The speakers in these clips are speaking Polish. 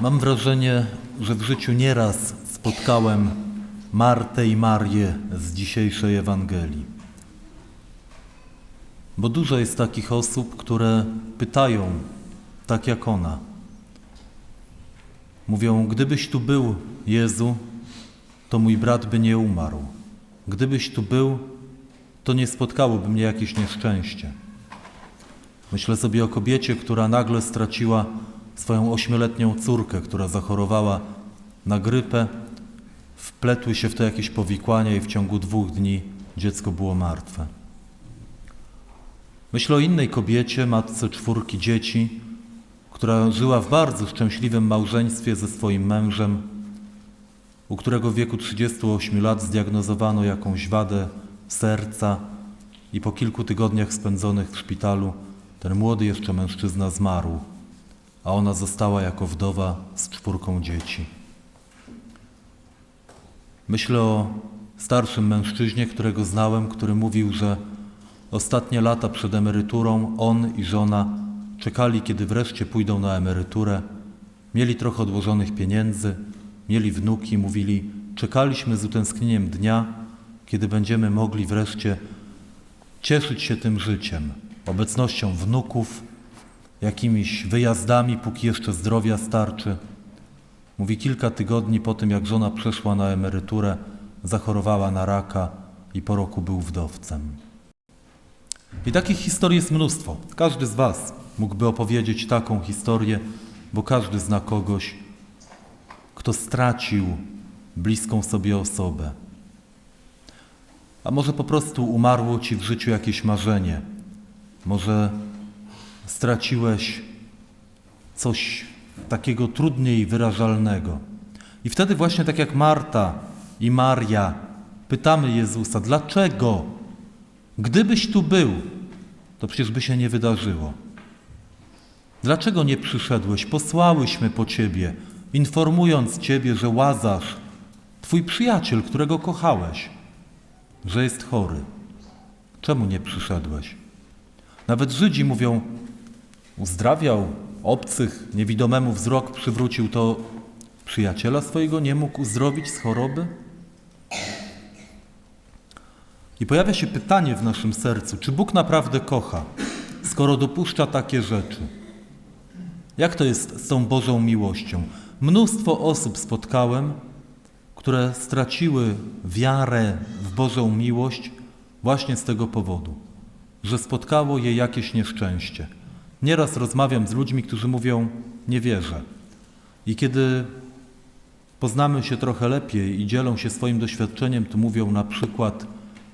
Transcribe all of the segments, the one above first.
Mam wrażenie, że w życiu nieraz spotkałem Martę i Marię z dzisiejszej Ewangelii. Bo dużo jest takich osób, które pytają, tak jak ona. Mówią, gdybyś tu był, Jezu, to mój brat by nie umarł. Gdybyś tu był, to nie spotkałoby mnie jakieś nieszczęście. Myślę sobie o kobiecie, która nagle straciła swoją ośmioletnią córkę, która zachorowała na grypę. Wpletły się w to jakieś powikłania i w ciągu dwóch dni dziecko było martwe. Myślę o innej kobiecie, matce czwórki dzieci, która żyła w bardzo szczęśliwym małżeństwie ze swoim mężem, u którego w wieku 38 lat zdiagnozowano jakąś wadę serca i po kilku tygodniach spędzonych w szpitalu ten młody jeszcze mężczyzna zmarł, a ona została jako wdowa z czwórką dzieci. Myślę o starszym mężczyźnie, którego znałem, który mówił, że ostatnie lata przed emeryturą on i żona czekali, kiedy wreszcie pójdą na emeryturę. Mieli trochę odłożonych pieniędzy, mieli wnuki, mówili: Czekaliśmy z utęsknieniem dnia, kiedy będziemy mogli wreszcie cieszyć się tym życiem, obecnością wnuków, jakimiś wyjazdami, póki jeszcze zdrowia starczy. Mówi kilka tygodni po tym, jak żona przeszła na emeryturę, zachorowała na raka i po roku był wdowcem. I takich historii jest mnóstwo. Każdy z Was mógłby opowiedzieć taką historię, bo każdy zna kogoś, kto stracił bliską sobie osobę. A może po prostu umarło Ci w życiu jakieś marzenie. Może straciłeś coś takiego trudniej wyrażalnego. I wtedy właśnie tak jak Marta i Maria pytamy Jezusa, dlaczego? Gdybyś tu był, to przecież by się nie wydarzyło. Dlaczego nie przyszedłeś? Posłałyśmy po Ciebie, informując Ciebie, że Łazarz, Twój przyjaciel, którego kochałeś, że jest chory. Czemu nie przyszedłeś? Nawet Żydzi mówią, uzdrawiał obcych, niewidomemu wzrok przywrócił, to przyjaciela swojego nie mógł uzdrowić z choroby? I pojawia się pytanie w naszym sercu, czy Bóg naprawdę kocha, skoro dopuszcza takie rzeczy? Jak to jest z tą Bożą miłością? Mnóstwo osób spotkałem, które straciły wiarę w Bożą miłość właśnie z tego powodu, że spotkało je jakieś nieszczęście. Nieraz rozmawiam z ludźmi, którzy mówią: Nie wierzę. I kiedy poznamy się trochę lepiej i dzielą się swoim doświadczeniem, to mówią na przykład: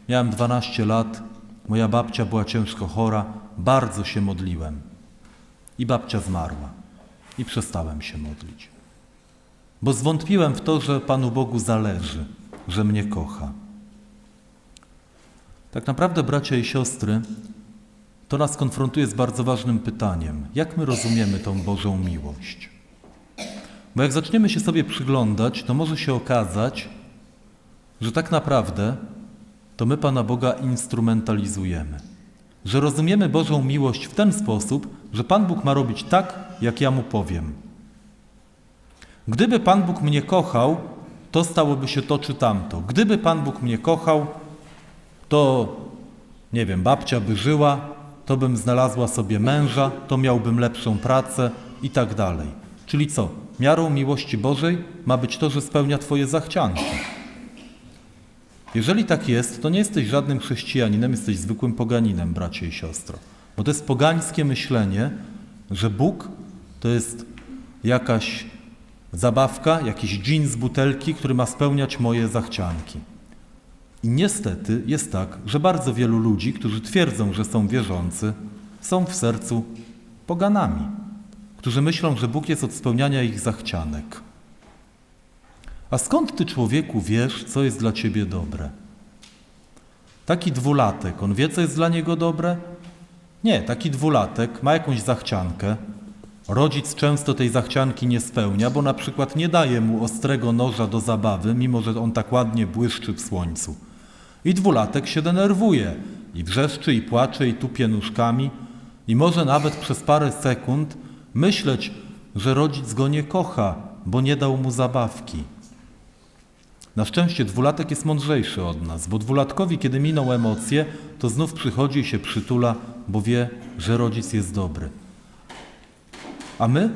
Miałem 12 lat, moja babcia była ciężko chora, bardzo się modliłem. I babcia zmarła. I przestałem się modlić. Bo zwątpiłem w to, że Panu Bogu zależy, że mnie kocha. Tak naprawdę, bracia i siostry, to nas konfrontuje z bardzo ważnym pytaniem: jak my rozumiemy tą Bożą miłość? Bo jak zaczniemy się sobie przyglądać, to może się okazać, że tak naprawdę to my Pana Boga instrumentalizujemy. Że rozumiemy Bożą miłość w ten sposób, że Pan Bóg ma robić tak, jak ja mu powiem. Gdyby Pan Bóg mnie kochał, to stałoby się to czy tamto. Gdyby Pan Bóg mnie kochał, to nie wiem, babcia by żyła, to bym znalazła sobie męża, to miałbym lepszą pracę i tak dalej. Czyli co? Miarą miłości Bożej ma być to, że spełnia Twoje zachcianki. Jeżeli tak jest, to nie jesteś żadnym chrześcijaninem, jesteś zwykłym poganinem, bracie i siostro. Bo to jest pogańskie myślenie, że Bóg to jest jakaś zabawka, jakiś dżin z butelki, który ma spełniać moje zachcianki. I niestety jest tak, że bardzo wielu ludzi, którzy twierdzą, że są wierzący, są w sercu poganami, którzy myślą, że Bóg jest od spełniania ich zachcianek. A skąd ty, człowieku, wiesz, co jest dla ciebie dobre? Taki dwulatek, on wie, co jest dla niego dobre? Nie, taki dwulatek ma jakąś zachciankę. Rodzic często tej zachcianki nie spełnia, bo na przykład nie daje mu ostrego noża do zabawy, mimo że on tak ładnie błyszczy w słońcu. I dwulatek się denerwuje, i wrzeszczy, i płacze, i tupie nóżkami, i może nawet przez parę sekund myśleć, że rodzic go nie kocha, bo nie dał mu zabawki. Na szczęście dwulatek jest mądrzejszy od nas, bo dwulatkowi, kiedy miną emocje, to znów przychodzi i się przytula, bo wie, że rodzic jest dobry. A my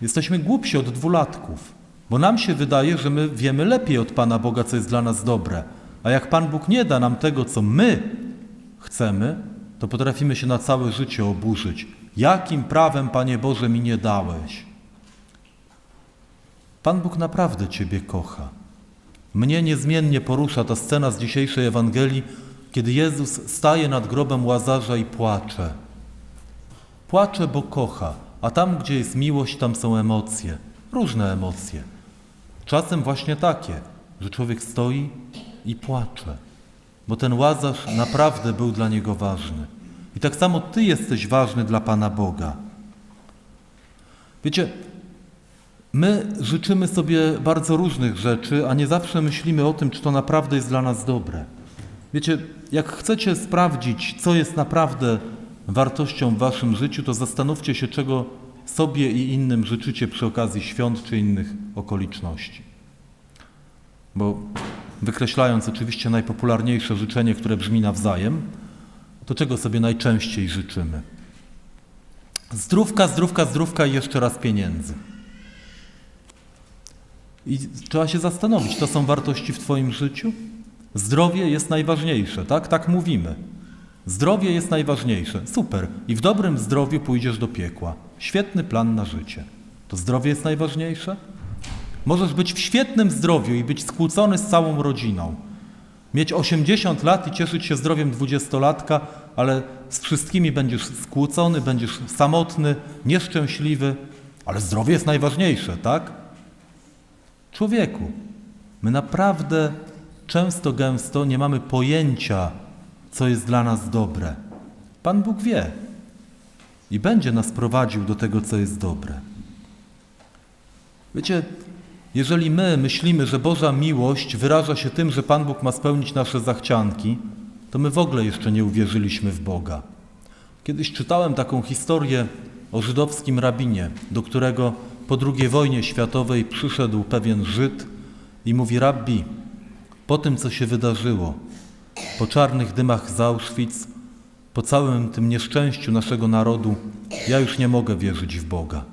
jesteśmy głupsi od dwulatków, bo nam się wydaje, że my wiemy lepiej od Pana Boga, co jest dla nas dobre. A jak Pan Bóg nie da nam tego, co my chcemy, to potrafimy się na całe życie oburzyć. Jakim prawem, Panie Boże, mi nie dałeś? Pan Bóg naprawdę Ciebie kocha. Mnie niezmiennie porusza ta scena z dzisiejszej Ewangelii, kiedy Jezus staje nad grobem Łazarza i płacze. Płacze, bo kocha, a tam, gdzie jest miłość, tam są emocje, różne emocje. Czasem właśnie takie, że człowiek stoi i płacze, bo ten Łazarz naprawdę był dla niego ważny. I tak samo Ty jesteś ważny dla Pana Boga. Wiecie, My życzymy sobie bardzo różnych rzeczy, a nie zawsze myślimy o tym, czy to naprawdę jest dla nas dobre. Wiecie, jak chcecie sprawdzić, co jest naprawdę wartością w waszym życiu, to zastanówcie się, czego sobie i innym życzycie przy okazji świąt czy innych okoliczności. Bo wykreślając oczywiście najpopularniejsze życzenie, które brzmi nawzajem, to czego sobie najczęściej życzymy? Zdrówka, zdrówka, zdrówka i jeszcze raz pieniędzy. I trzeba się zastanowić, to są wartości w Twoim życiu? Zdrowie jest najważniejsze, tak? Tak mówimy. Zdrowie jest najważniejsze. Super. I w dobrym zdrowiu pójdziesz do piekła. Świetny plan na życie. To zdrowie jest najważniejsze? Możesz być w świetnym zdrowiu i być skłócony z całą rodziną. Mieć 80 lat i cieszyć się zdrowiem dwudziestolatka, ale z wszystkimi będziesz skłócony, będziesz samotny, nieszczęśliwy, ale zdrowie jest najważniejsze, tak? Człowieku, my naprawdę często, gęsto nie mamy pojęcia, co jest dla nas dobre. Pan Bóg wie i będzie nas prowadził do tego, co jest dobre. Wiecie, jeżeli my myślimy, że Boża miłość wyraża się tym, że Pan Bóg ma spełnić nasze zachcianki, to my w ogóle jeszcze nie uwierzyliśmy w Boga. Kiedyś czytałem taką historię o żydowskim rabinie, do którego po II wojnie światowej przyszedł pewien Żyd i mówi: Rabbi, po tym, co się wydarzyło, po czarnych dymach z Auschwitz, po całym tym nieszczęściu naszego narodu, ja już nie mogę wierzyć w Boga.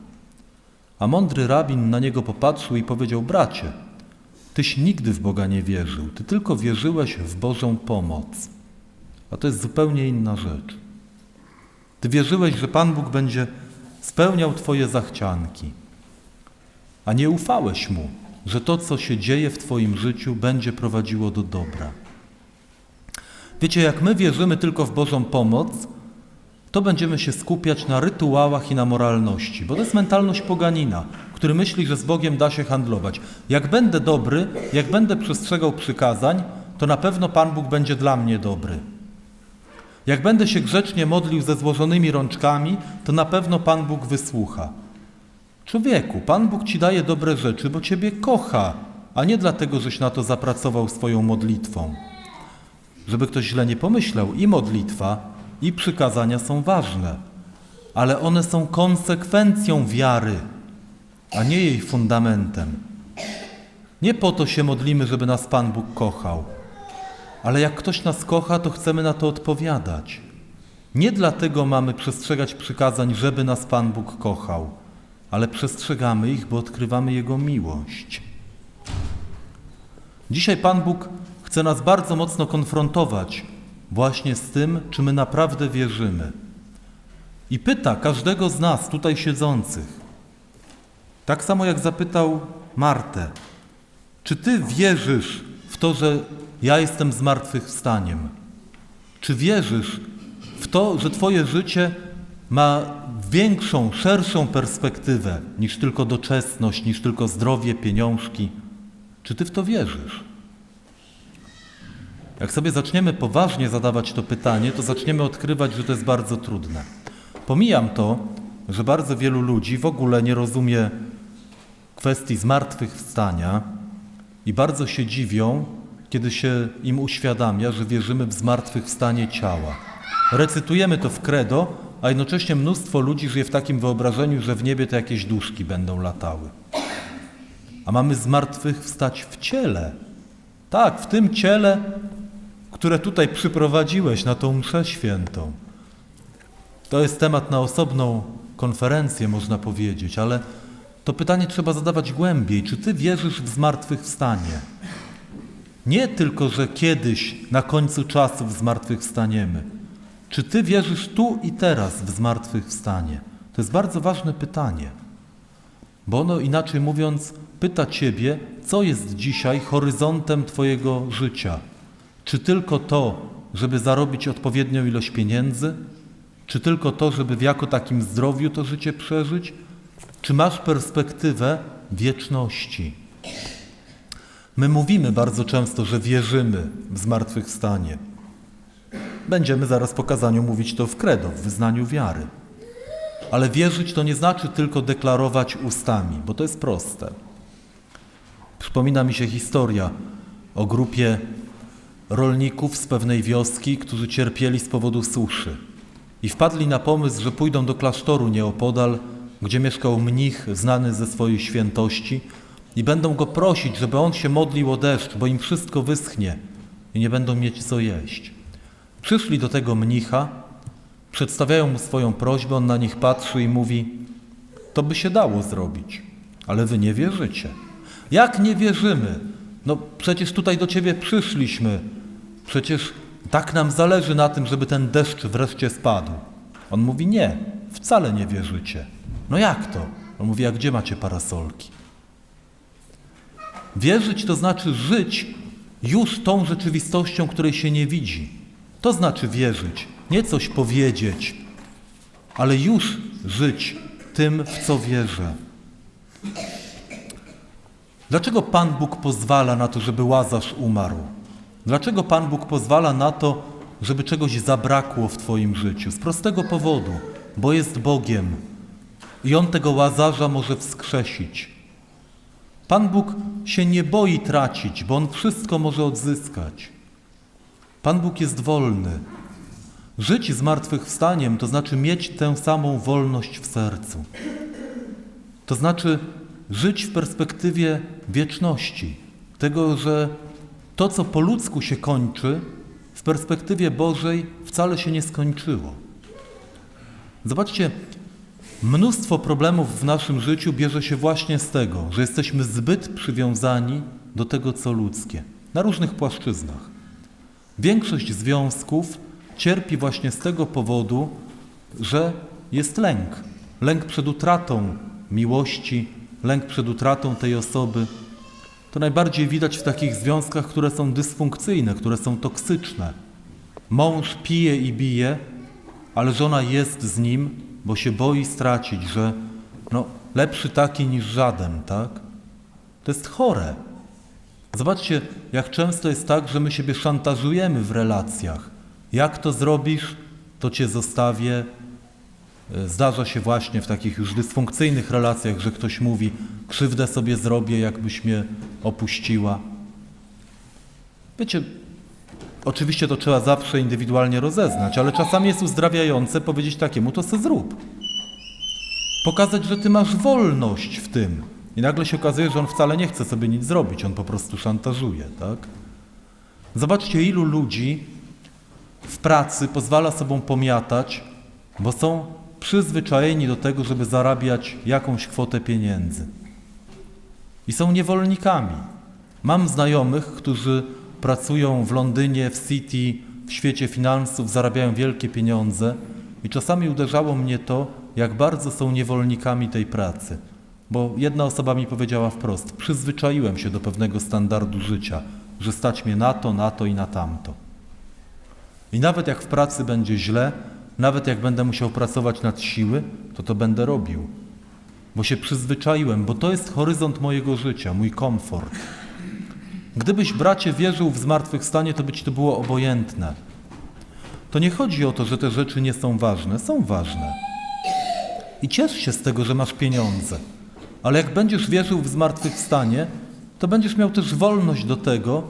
A mądry rabin na niego popatrzył i powiedział: Bracie, tyś nigdy w Boga nie wierzył, ty tylko wierzyłeś w Bożą pomoc. A to jest zupełnie inna rzecz. Ty wierzyłeś, że Pan Bóg będzie spełniał Twoje zachcianki, a nie ufałeś Mu, że to, co się dzieje w Twoim życiu, będzie prowadziło do dobra. Wiecie, jak my wierzymy tylko w Bożą pomoc, to będziemy się skupiać na rytuałach i na moralności, bo to jest mentalność poganina, który myśli, że z Bogiem da się handlować. Jak będę dobry, jak będę przestrzegał przykazań, to na pewno Pan Bóg będzie dla mnie dobry. Jak będę się grzecznie modlił ze złożonymi rączkami, to na pewno Pan Bóg wysłucha. Człowieku, Pan Bóg ci daje dobre rzeczy, bo ciebie kocha, a nie dlatego, żeś na to zapracował swoją modlitwą. Żeby ktoś źle nie pomyślał, i modlitwa, i przykazania są ważne, ale one są konsekwencją wiary, a nie jej fundamentem. Nie po to się modlimy, żeby nas Pan Bóg kochał, ale jak ktoś nas kocha, to chcemy na to odpowiadać. Nie dlatego mamy przestrzegać przykazań, żeby nas Pan Bóg kochał, ale przestrzegamy ich, bo odkrywamy Jego miłość. Dzisiaj Pan Bóg chce nas bardzo mocno konfrontować właśnie z tym, czy my naprawdę wierzymy. I pyta każdego z nas tutaj siedzących, tak samo jak zapytał Martę, czy ty wierzysz w to, że ja jestem zmartwychwstaniem? Czy wierzysz w to, że twoje życie ma większą, szerszą perspektywę niż tylko doczesność, niż tylko zdrowie, pieniążki? Czy ty w to wierzysz? Jak sobie zaczniemy poważnie zadawać to pytanie, to zaczniemy odkrywać, że to jest bardzo trudne. Pomijam to, że bardzo wielu ludzi w ogóle nie rozumie kwestii zmartwychwstania i bardzo się dziwią, kiedy się im uświadamia, że wierzymy w zmartwychwstanie ciała. Recytujemy to w credo, a jednocześnie mnóstwo ludzi żyje w takim wyobrażeniu, że w niebie to jakieś duszki będą latały. A mamy zmartwychwstać w ciele. Tak, w tym ciele, które tutaj przyprowadziłeś na tą mszę świętą. To jest temat na osobną konferencję, można powiedzieć, ale to pytanie trzeba zadawać głębiej. Czy ty wierzysz w zmartwychwstanie? Nie tylko, że kiedyś na końcu czasów zmartwychwstaniemy. Czy ty wierzysz tu i teraz w zmartwychwstanie? To jest bardzo ważne pytanie. Bo ono, inaczej mówiąc, pyta ciebie, co jest dzisiaj horyzontem twojego życia. Czy tylko to, żeby zarobić odpowiednią ilość pieniędzy? Czy tylko to, żeby w jako takim zdrowiu to życie przeżyć? Czy masz perspektywę wieczności? My mówimy bardzo często, że wierzymy w zmartwychwstanie. Będziemy zaraz po kazaniu mówić to w credo, w wyznaniu wiary. Ale wierzyć to nie znaczy tylko deklarować ustami, bo to jest proste. Przypomina mi się historia o grupie rolników z pewnej wioski, którzy cierpieli z powodu suszy. I wpadli na pomysł, że pójdą do klasztoru nieopodal, gdzie mieszkał mnich znany ze swojej świętości i będą go prosić, żeby on się modlił o deszcz, bo im wszystko wyschnie i nie będą mieć co jeść. Przyszli do tego mnicha, przedstawiają mu swoją prośbę, on na nich patrzy i mówi: To by się dało zrobić, ale wy nie wierzycie. Jak nie wierzymy? No przecież tutaj do ciebie przyszliśmy. Przecież tak nam zależy na tym, żeby ten deszcz wreszcie spadł. On mówi: Nie, wcale nie wierzycie. No jak to? On mówi: A gdzie macie parasolki? Wierzyć to znaczy żyć już tą rzeczywistością, której się nie widzi. To znaczy wierzyć, nie coś powiedzieć, ale już żyć tym, w co wierzę. Dlaczego Pan Bóg pozwala na to, żeby Łazarz umarł? Dlaczego Pan Bóg pozwala na to, żeby czegoś zabrakło w Twoim życiu? Z prostego powodu, bo jest Bogiem i On tego Łazarza może wskrzesić. Pan Bóg się nie boi tracić, bo On wszystko może odzyskać. Pan Bóg jest wolny. Żyć zmartwychwstaniem to znaczy mieć tę samą wolność w sercu. To znaczy żyć w perspektywie wieczności. Tego, że to, co po ludzku się kończy, w perspektywie Bożej wcale się nie skończyło. Zobaczcie, mnóstwo problemów w naszym życiu bierze się właśnie z tego, że jesteśmy zbyt przywiązani do tego, co ludzkie, na różnych płaszczyznach. Większość związków cierpi właśnie z tego powodu, że jest lęk. Lęk przed utratą miłości, lęk przed utratą tej osoby. To najbardziej widać w takich związkach, które są dysfunkcyjne, które są toksyczne. Mąż pije i bije, ale żona jest z nim, bo się boi stracić, że no, lepszy taki niż żaden, tak? To jest chore. Zobaczcie, jak często jest tak, że my siebie szantażujemy w relacjach. Jak to zrobisz, to cię zostawię. E, Zdarza się właśnie w takich już dysfunkcyjnych relacjach, że ktoś mówi: Krzywdę sobie zrobię, jakbyś mnie opuściła. Wiecie, oczywiście to trzeba zawsze indywidualnie rozeznać, ale czasami jest uzdrawiające powiedzieć takiemu: To se zrób. Pokazać, że ty masz wolność w tym. I nagle się okazuje, że on wcale nie chce sobie nic zrobić, on po prostu szantażuje, tak? Zobaczcie, ilu ludzi w pracy pozwala sobą pomiatać, bo są przyzwyczajeni do tego, żeby zarabiać jakąś kwotę pieniędzy. I są niewolnikami. Mam znajomych, którzy pracują w Londynie, w City, w świecie finansów, zarabiają wielkie pieniądze i czasami uderzało mnie to, jak bardzo są niewolnikami tej pracy. Bo jedna osoba mi powiedziała wprost: Przyzwyczaiłem się do pewnego standardu życia, że stać mnie na to, na to i na tamto. I nawet jak w pracy będzie źle, nawet jak będę musiał pracować nad siły, to to będę robił. Bo się przyzwyczaiłem, bo to jest horyzont mojego życia, mój komfort. Gdybyś, bracie, wierzył w zmartwychwstanie, to by ci to było obojętne. To nie chodzi o to, że te rzeczy nie są ważne. Są ważne. I ciesz się z tego, że masz pieniądze. Ale jak będziesz wierzył w zmartwychwstanie, to będziesz miał też wolność do tego,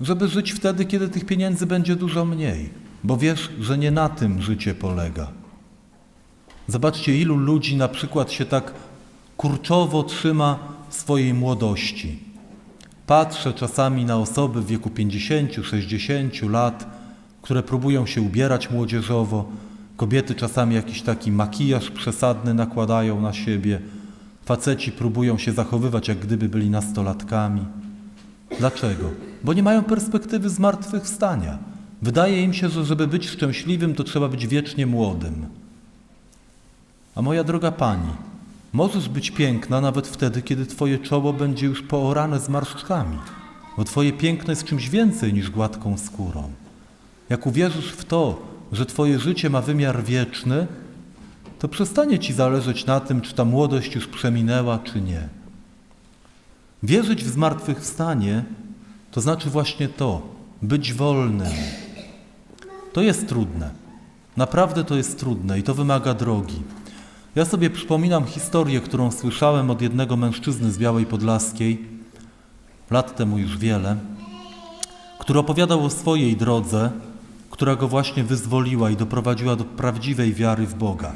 żeby żyć wtedy, kiedy tych pieniędzy będzie dużo mniej, bo wiesz, że nie na tym życie polega. Zobaczcie, ilu ludzi na przykład się tak kurczowo trzyma swojej młodości. Patrzę czasami na osoby w wieku 50, 60 lat, które próbują się ubierać młodzieżowo. Kobiety czasami jakiś taki makijaż przesadny nakładają na siebie. Faceci próbują się zachowywać, jak gdyby byli nastolatkami. Dlaczego? Bo nie mają perspektywy zmartwychwstania. Wydaje im się, że żeby być szczęśliwym, to trzeba być wiecznie młodym. A moja droga pani, możesz być piękna nawet wtedy, kiedy twoje czoło będzie już poorane zmarszczkami, bo twoje piękno jest czymś więcej niż gładką skórą. Jak uwierzysz w to, że twoje życie ma wymiar wieczny, to przestanie ci zależeć na tym, czy ta młodość już przeminęła, czy nie. Wierzyć w zmartwychwstanie to znaczy właśnie to, być wolnym. To jest trudne. Naprawdę to jest trudne i to wymaga drogi. Ja sobie przypominam historię, którą słyszałem od jednego mężczyzny z Białej Podlaskiej, lat temu już wiele, który opowiadał o swojej drodze, która go właśnie wyzwoliła i doprowadziła do prawdziwej wiary w Boga.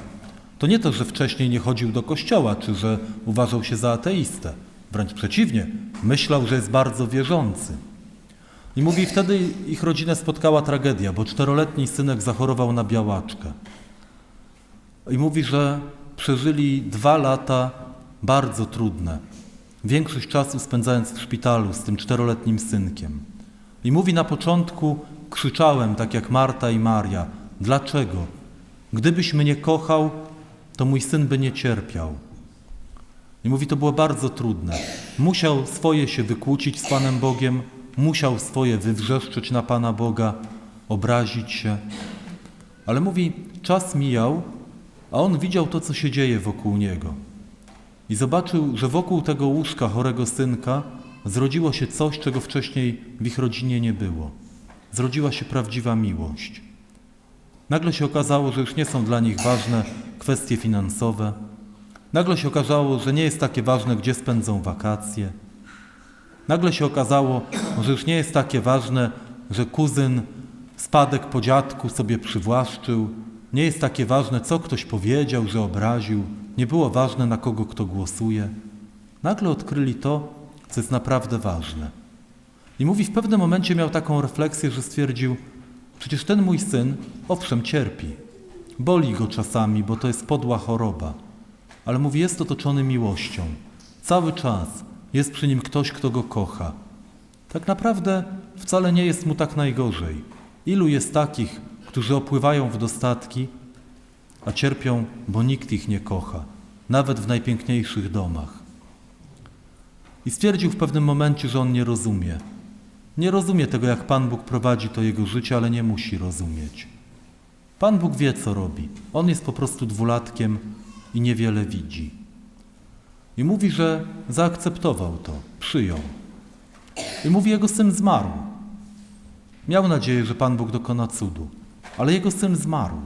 To nie to, że wcześniej nie chodził do kościoła, czy że uważał się za ateistę. Wręcz przeciwnie, myślał, że jest bardzo wierzący. I mówi, wtedy ich rodzinę spotkała tragedia, bo czteroletni synek zachorował na białaczkę. I mówi, że przeżyli dwa lata bardzo trudne. Większość czasu spędzając w szpitalu z tym czteroletnim synkiem. I mówi, na początku krzyczałem, tak jak Marta i Maria. Dlaczego? Gdybyś mnie kochał, to mój syn by nie cierpiał. I mówi, to było bardzo trudne. Musiał swoje się wykłócić z Panem Bogiem, musiał swoje wywrzeszczeć na Pana Boga, obrazić się. Ale mówi, czas mijał, a on widział to, co się dzieje wokół niego. I zobaczył, że wokół tego łóżka chorego synka zrodziło się coś, czego wcześniej w ich rodzinie nie było. Zrodziła się prawdziwa miłość. Nagle się okazało, że już nie są dla nich ważne kwestie finansowe. Nagle się okazało, że nie jest takie ważne, gdzie spędzą wakacje. Nagle się okazało, że już nie jest takie ważne, że kuzyn spadek po dziadku sobie przywłaszczył. Nie jest takie ważne, co ktoś powiedział, że obraził. Nie było ważne, na kogo kto głosuje. Nagle odkryli to, co jest naprawdę ważne. I mówi, w pewnym momencie miał taką refleksję, że stwierdził, przecież ten mój syn, owszem, cierpi. Boli go czasami, bo to jest podła choroba. Ale mówi, jest otoczony miłością. Cały czas jest przy nim ktoś, kto go kocha. Tak naprawdę wcale nie jest mu tak najgorzej. Ilu jest takich, którzy opływają w dostatki, a cierpią, bo nikt ich nie kocha, nawet w najpiękniejszych domach. I stwierdził w pewnym momencie, że on nie rozumie. Nie rozumie tego, jak Pan Bóg prowadzi to jego życie, ale nie musi rozumieć. Pan Bóg wie, co robi. On jest po prostu dwulatkiem i niewiele widzi. I mówi, że zaakceptował to, przyjął. I mówi, jego syn zmarł. Miał nadzieję, że Pan Bóg dokona cudu, ale jego syn zmarł.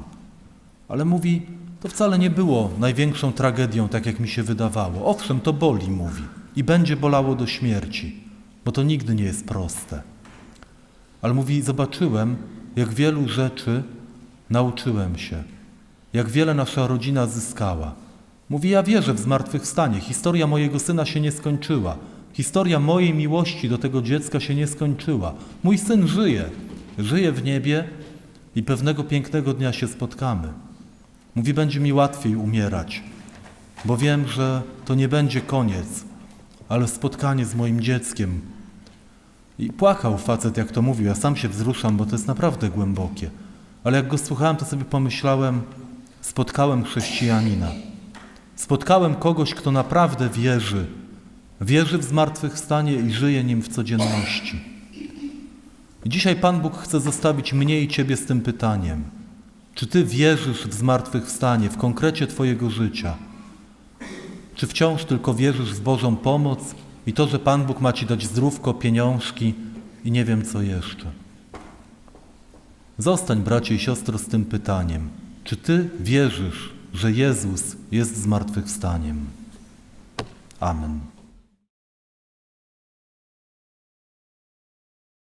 Ale mówi, to wcale nie było największą tragedią, tak jak mi się wydawało. Owszem, to boli, mówi, i będzie bolało do śmierci, bo to nigdy nie jest proste. Ale mówi, zobaczyłem, jak wielu rzeczy nauczyłem się, jak wiele nasza rodzina zyskała. Mówi, ja wierzę w zmartwychwstanie. Historia mojego syna się nie skończyła. Historia mojej miłości do tego dziecka się nie skończyła. Mój syn żyje, żyje w niebie i pewnego pięknego dnia się spotkamy. Mówi, będzie mi łatwiej umierać, bo wiem, że to nie będzie koniec, ale spotkanie z moim dzieckiem. I płakał facet, jak to mówił. Ja sam się wzruszam, bo to jest naprawdę głębokie. Ale jak go słuchałem, to sobie pomyślałem, spotkałem chrześcijanina. Spotkałem kogoś, kto naprawdę wierzy. Wierzy w zmartwychwstanie i żyje nim w codzienności. Dzisiaj Pan Bóg chce zostawić mnie i Ciebie z tym pytaniem. Czy Ty wierzysz w zmartwychwstanie, w konkrecie Twojego życia? Czy wciąż tylko wierzysz w Bożą pomoc i to, że Pan Bóg ma Ci dać zdrówko, pieniążki i nie wiem co jeszcze? Zostań, bracie i siostro, z tym pytaniem. Czy Ty wierzysz, że Jezus jest zmartwychwstaniem? Amen.